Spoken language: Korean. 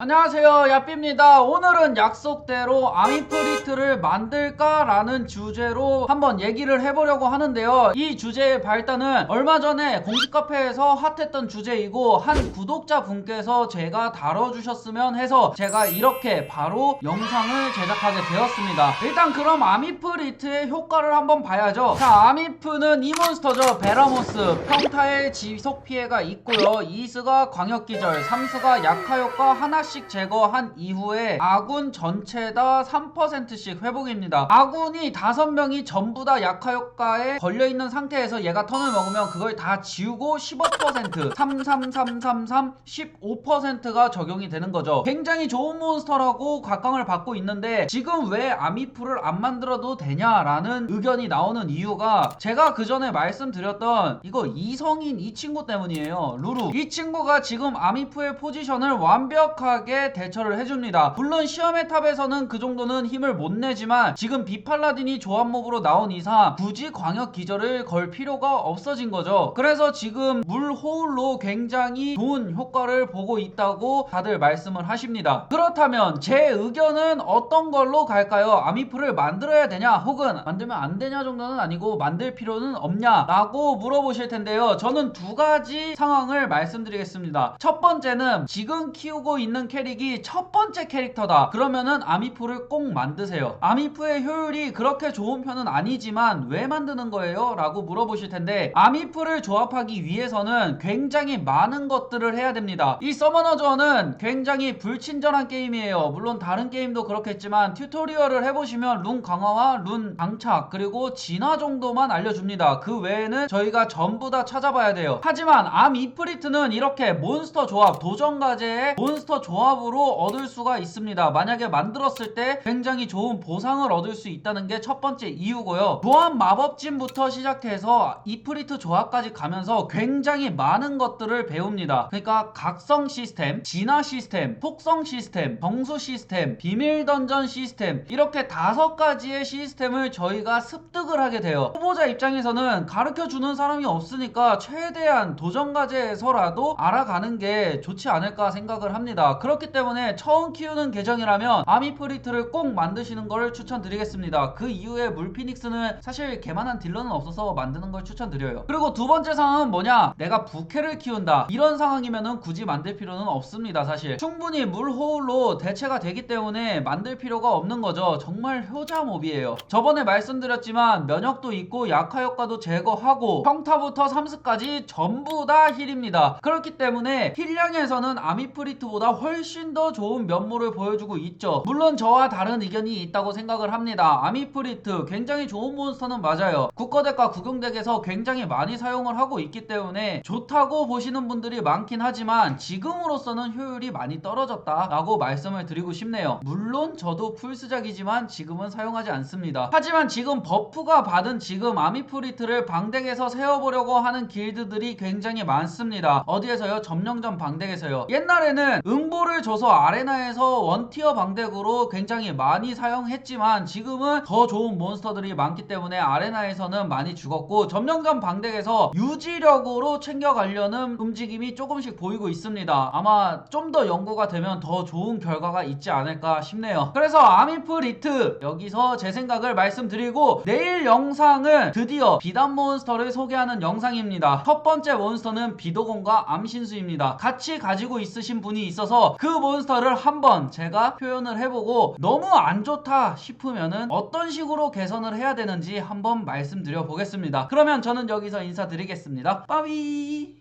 안녕하세요 야삐입니다. 오늘은 약속대로 아미프리트를 만들까 라는 주제로 한번 얘기를 해보려고 하는데요. 이 주제의 발단은 얼마 전에 공식 카페에서 핫했던 주제이고 한 구독자 분께서 제가 다뤄주셨으면 해서 제가 이렇게 바로 영상을 제작하게 되었습니다. 일단 그럼 아미프리트의 효과를 한번 봐야죠. 자 아미프는 이 몬스터죠. 베라모스. 평타의 지속 피해가 있고요. 이스가 광역기절 삼스가 약화효과 하나씩 제거한 이후에 아군 전체 다 3%씩 회복입니다. 아군이 5명이 전부 다 약화 효과에 걸려있는 상태에서 얘가 턴을 먹으면 그걸 다 지우고 15% 33333 15%가 적용이 되는 거죠. 굉장히 좋은 몬스터라고 각광을 받고 있는데 지금 왜 아미프를 안 만들어도 되냐라는 의견이 나오는 이유가 제가 그 전에 말씀드렸던 이거 이성인 이 친구 때문이에요. 루루. 이 친구가 지금 아미프의 포지션을 완벽하게 대처를 해줍니다. 물론 시험의 탑에서는 그 정도는 힘을 못 내지만 지금 비팔라딘이 조합목으로 나온 이상 굳이 광역 기절을 걸 필요가 없어진 거죠. 그래서 지금 물 호울로 굉장히 좋은 효과를 보고 있다고 다들 말씀을 하십니다. 그렇다면 제 의견은 어떤 걸로 갈까요? 아미프를 만들어야 되냐 혹은 만들면 안 되냐 정도는 아니고 만들 필요는 없냐 라고 물어보실 텐데요. 저는 두 가지 상황을 말씀드리겠습니다. 첫 번째는 지금 키우고 있는 캐릭이 첫 번째 캐릭터다. 그러면은 아미프를 꼭 만드세요. 아미프의 효율이 그렇게 좋은 편은 아니지만 왜 만드는 거예요? 라고 물어보실 텐데 아미프를 조합하기 위해서는 굉장히 많은 것들을 해야 됩니다. 이 서머너전은 굉장히 불친절한 게임이에요. 물론 다른 게임도 그렇겠지만 튜토리얼을 해보시면 룬 강화와 룬 장착 그리고 진화 정도만 알려줍니다. 그 외에는 저희가 전부 다 찾아봐야 돼요. 하지만 암 이프리트는 이렇게 몬스터 조합 도전 과제의 몬스터 조합 으로 얻을 수가 있습니다. 만약에 만들었을 때 굉장히 좋은 보상을 얻을 수 있다는 게 첫 번째 이유고요. 조합 마법진부터 시작해서 이프리트 조합까지 가면서 굉장히 많은 것들을 배웁니다. 그러니까 각성 시스템, 진화 시스템, 속성 시스템, 정수 시스템, 비밀 던전 시스템 이렇게 다섯 가지의 시스템을 저희가 습득을 하게 돼요. 후보자 입장에서는 가르쳐 주는 사람이 없으니까 최대한 도전 과제에서라도 알아가는 게 좋지 않을까 생각을 합니다. 그렇기 때문에 처음 키우는 계정이라면 아미프리트를 꼭 만드시는 걸 추천드리겠습니다. 그 이후에 물피닉스는 사실 개만한 딜러는 없어서 만드는 걸 추천드려요. 그리고 두 번째 상황은 뭐냐? 내가 부캐를 키운다. 이런 상황이면은 굳이 만들 필요는 없습니다. 사실 충분히 물 호울로 대체가 되기 때문에 만들 필요가 없는 거죠. 정말 효자 몹이에요. 저번에 말씀드렸지만 면역도 있고 약화 효과도 제거하고 평타부터 삼스까지 전부 다 힐입니다. 그렇기 때문에 힐량에서는 아미프리트보다 훨씬 더 좋은 면모를 보여주고 있죠. 물론 저와 다른 의견이 있다고 생각을 합니다. 아미프리트 굉장히 좋은 몬스터는 맞아요. 국거덱과 국용덱에서 굉장히 많이 사용을 하고 있기 때문에 좋다고 보시는 분들이 많긴 하지만 지금으로서는 효율이 많이 떨어졌다라고 말씀을 드리고 싶네요. 물론 저도 풀스작이지만 지금은 사용하지 않습니다. 하지만 지금 버프가 받은 지금 아미프리트를 방덱에서 세워보려고 하는 길드들이 굉장히 많습니다. 어디에서요? 점령전 방덱에서요. 옛날에는 응보 를 줘서 아레나에서 원티어 방덱으로 굉장히 많이 사용했지만 지금은 더 좋은 몬스터들이 많기 때문에 아레나에서는 많이 죽었고 점령전 방덱에서 유지력으로 챙겨가려는 움직임이 조금씩 보이고 있습니다. 아마 좀 더 연구가 되면 더 좋은 결과가 있지 않을까 싶네요. 그래서 아미프 리트 여기서 제 생각을 말씀드리고 내일 영상은 드디어 비단 몬스터를 소개하는 영상입니다. 첫 번째 몬스터는 비도공과 암신수입니다. 같이 가지고 있으신 분이 있어 서 그 몬스터를 한번 제가 표현을 해보고 너무 안 좋다 싶으면은 어떤 식으로 개선을 해야 되는지 한번 말씀드려 보겠습니다. 그러면 저는 여기서 인사드리겠습니다. 빠비